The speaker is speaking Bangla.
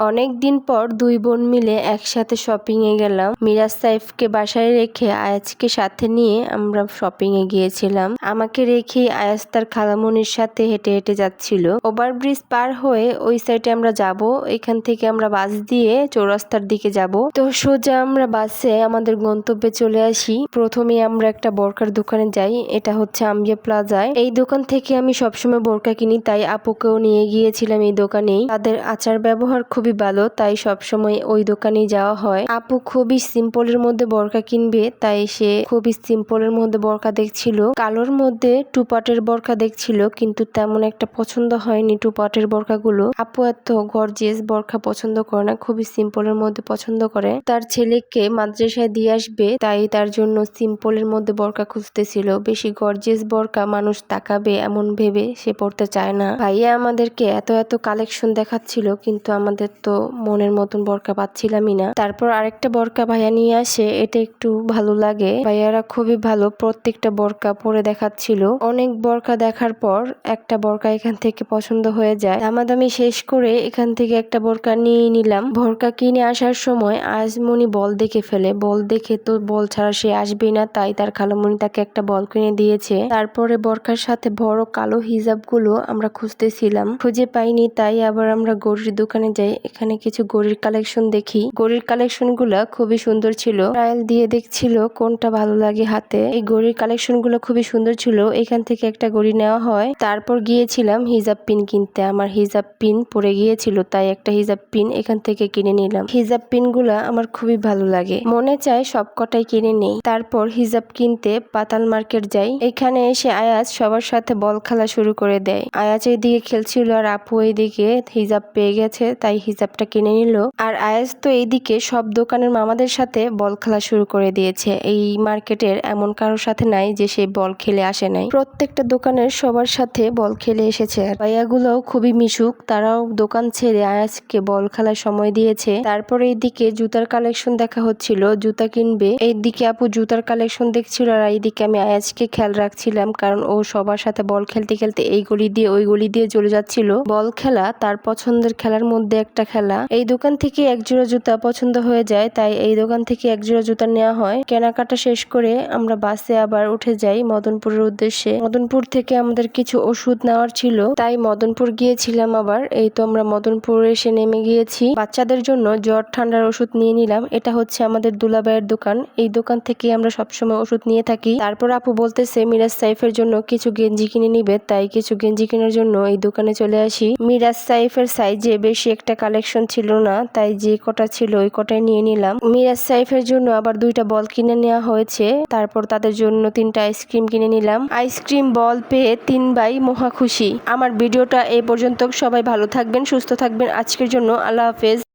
অনেক দিন পর দুই বোন মিলে একসাথে শপিং এ গেলাম। মিরাজ সাইফকে বাসায় রেখে আয়াজকে সাথে নিয়ে আমরা শপিং এ গিয়েছিলাম। আমাকে রেখে আয়াজ তার খালামনির সাথে হেঁটে হেঁটে যাচ্ছিল। ওভারব্রিজ পার হয়ে ওই সাইডে আমরা যাব। এখান থেকে আমরা বাস দিয়ে চৌরাস্তার দিকে যাব। তো সোজা আমরা বাসে আমাদের গন্তব্যে চলে আসি। প্রথমে আমরা একটা বোরকার দোকানে যাই। এটা হচ্ছে আম্বিয়া প্লাজায়। এই দোকান থেকে আমি সবসময় বোরকা কিনি, তাই আপুকেও নিয়ে গিয়েছিলাম এই দোকানেই। তাদের আচার ব্যবহার খুবই ভালো, তাই সবসময় ওই দোকানেই যাওয়া হয়। আপু খুবই সিম্পলের মধ্যে বরকা কিনবে, তাই সে খুবই সিম্পলের মধ্যে বরকা দেখছিল। কালোর মধ্যে টুপাটের বরকা দেখছিল, কিন্তু তেমন একটা পছন্দ হয়নি টুপাটের বরকাগুলো। আপু এত গর্জিয়াস বরকা পছন্দ করে না, খুবই সিম্পলের মধ্যে পছন্দ করে। তার ছেলেকে মাদ্রাসায় দিয়ে আসবে, তাই তার জন্য সিম্পলের মধ্যে বরকা খুঁজতেছিল। বেশি গর্জিয়াস বরকা মানুষ তাকাবে এমন ভেবে সে পড়তে চায় না। ভাইয়া আমাদেরকে এত এত কালেকশন দেখাচ্ছিল, কিন্তু আমাদের তো মনের মতন বরকা পাচ্ছিলামই না। তারপর আরেকটা বরকা ভাইয়া নিয়ে আসে, এটা একটু ভালো লাগে। ভাইয়ারা খুবই ভালো, প্রত্যেকটা বরকা পরে দেখাচ্ছিল। অনেক বরকা দেখার পর একটা বরকা এখান থেকে পছন্দ হয়ে যায়। দামাদামি শেষ করে এখান থেকে একটা বরকা নিয়ে নিলাম। বরকা কিনে আসার সময় আজমনি বল দেখে ফেলে। বল দেখে তো বল ছাড়া সে আসবেই না, তাই তার খালামণি তাকে একটা বল কিনে দিয়েছে। তারপরে বরকার সাথে বড় কালো হিজাবগুলো আমরা খুঁজতেছিলাম। খুঁজে পাইনি, তাই আবার আমরা গরুর দোকানে যাই। এখানে কিছু গড়ির কালেকশন দেখি। গড়ির কালেকশনগুলা খুবই সুন্দর ছিল। ট্রায়াল দিয়ে দেখছিল কোনটা ভালো লাগে হাতে। এই গড়ির কালেকশনগুলো খুবই সুন্দর ছিল। এখান থেকে একটা গড়ি নেওয়া হয়। তারপর গিয়েছিলাম হিজাব পিন কিনতে। আমার হিজাব পিন পরে গিয়েছিল, তাই একটা হিজাব পিন এখান থেকে কিনে নিলাম। হিজাব পিনগুলা আমার খুবই ভালো লাগে। মনে চায় সব কটাই কিনে নেই। তারপর হিজাব কিনতে পাতাল মার্কেট যাই। এখানে এসে আয়াজ সবার সাথে বল খেলা শুরু করে দেয়। আয়াজ এইদিকে খেলছিল আর আপু এইদিকে হিজাব পেয়ে গেছে, তাই হিজাবটা কিনে নিল। আর আয়াজ তো এইদিকে সব দোকানের মামাদের সাথে বল খেলা শুরু করে দিয়েছে। এই মার্কেটের এমন কারোর সাথে নাই যে সে বল খেলে আসে নাই। প্রত্যেকটা দোকানের সবার সাথে বল খেলে এসেছে। ভাইয়াগুলোও খুবই মিশুক। তারাও দোকান ছেড়ে আয়াজকে বল খেলার সময় দিয়েছে। তারপরে এইদিকে জুতার কালেকশন দেখা হচ্ছিল। জুতা কিনবে। এইদিকে আপু জুতার কালেকশন দেখছিল আর এইদিকে আমি আয়াজকে খেয়াল রাখছিলাম কারণ ও সবার সাথে বল খেলতে খেলতে এই গলি দিয়ে ওই গলি দিয়ে চলে যাচ্ছিল। বল খেলা তার পছন্দের খেলার মধ্যে একটা খেলা। এই দোকান থেকে এক জোড়া জুতা পছন্দ হয়ে যায়, তাই এই দোকান থেকে এক জোড়া জুতা নেওয়া হয়। কেনাকাটা শেষ করে আমরা বাসে আবার উঠে যাই মদনপুরের উদ্দেশ্যে। মদনপুর থেকে আমাদের কিছু ওষুধ নেওয়ার ছিল, তাই মদনপুর গিয়েছিলাম আবার। এই তো আমরা মদনপুর এসে নেমে গিয়েছি। বাচ্চাদের জন্য জ্বর ঠান্ডার ওষুধ নিয়ে নিলাম। এটা হচ্ছে আমাদের দুলাবাইয়ের দোকান। এই দোকান থেকে আমরা সবসময় ওষুধ নিয়ে থাকি। তারপর আপু বলতেছে, মিরাজ সাইফের জন্য কিছু গেঞ্জি কিনে নিবে। তাই কিছু গেঞ্জি কেনার জন্য এই দোকানে চলে আসি। মিরাজ সাইফের সাইজে বেশি একটা কালেকশন ছিল না, তাই যে কটা ছিল ওই কটাই নিয়ে নিলাম। মিরাজ সাইফের জন্য আবার দুইটা বল কিনে নেওয়া হয়েছে, তারপর তাদের জন্য তিনটা আইসক্রিম কিনে নিলাম। আইসক্রিম বল পেয়ে তিন ভাই মহা খুশি। আমার ভিডিওটা এই পর্যন্ত, সবাই ভালো থাকবেন, সুস্থ থাকবেন। আজকের জন্য আল্লাহ হাফেজ।